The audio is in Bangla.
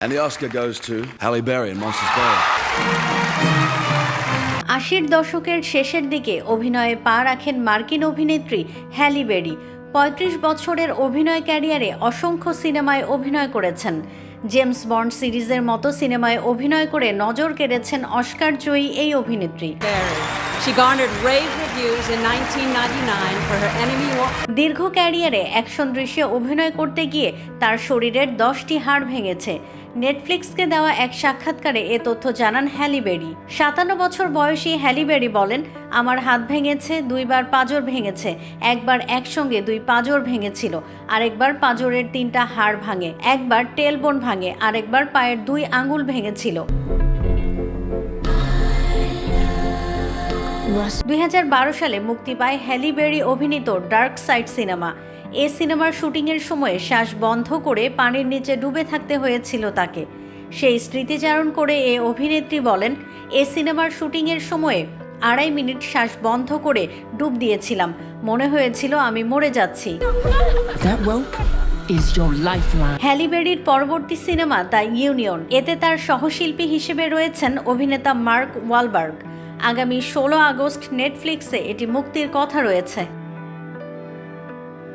And the Oscar goes to Halle Berry in Monsters Ball. আশির দশকের শেষের দিকে অভিনয়ে পা রাখেন মার্কিন অভিনেত্রী হ্যালি বেরি পঁয়ত্রিশ বছরের অভিনয় ক্যারিয়ারে অসংখ্য সিনেমায় অভিনয় করেছেন জেমস বন্ড সিরিজের মতো সিনেমায় অভিনয় করে নজর কেড়েছেন অস্কার জয়ী এই অভিনেত্রী Berry. She garnered rave reviews in 1999 for her enemy দীর্ঘ ক্যারিয়ারে অ্যাকশন দৃশ্যে অভিনয় করতে গিয়ে তার শরীরের দশটি হাড় ভেঙেছে নেটফ্লিক্সকে দেওয়া এক সাক্ষাৎকারে এ তথ্য জানান হ্যালিবেরি সাতান্ন বছর বয়সী হ্যালিবেরি বলেন আমার হাত ভেঙেছে, দুইবার পাঁজর ভেঙেছে, একবার একসঙ্গে দুই পাঁজর ভেঙেছিল, আরেকবার পাঁজরের তিনটা হাড় ভাঙে, একবার টেলবোন ভাঙে, আরেকবার পায়ের দুই আঙুল ভেঙেছিল। দু হাজার বারো সালে মুক্তি পায় হ্যালিবেরি অভিনীত ডার্ক সাইড সিনেমা। এ সিনেমার শুটিংয়ের সময় শ্বাস বন্ধ করে পানির নিচে ডুবে থাকতে হয়েছিল তাকে। সেই স্মৃতিচারণ করে এ অভিনেত্রী বলেন, এ সিনেমার শুটিংয়ের সময়ে আড়াই মিনিট শ্বাস বন্ধ করে ডুব দিয়েছিলাম। মনে হয়েছিল আমি মরে যাচ্ছি. হ্যালিবেরির পরবর্তী সিনেমা দ্য ইউনিয়ন। এতে তার সহশিল্পী হিসেবে রয়েছেন অভিনেতা মার্ক ওয়ালবার্গ। আগামী ষোলো আগস্ট নেটফ্লিক্সে এটি মুক্তির কথা রয়েছে।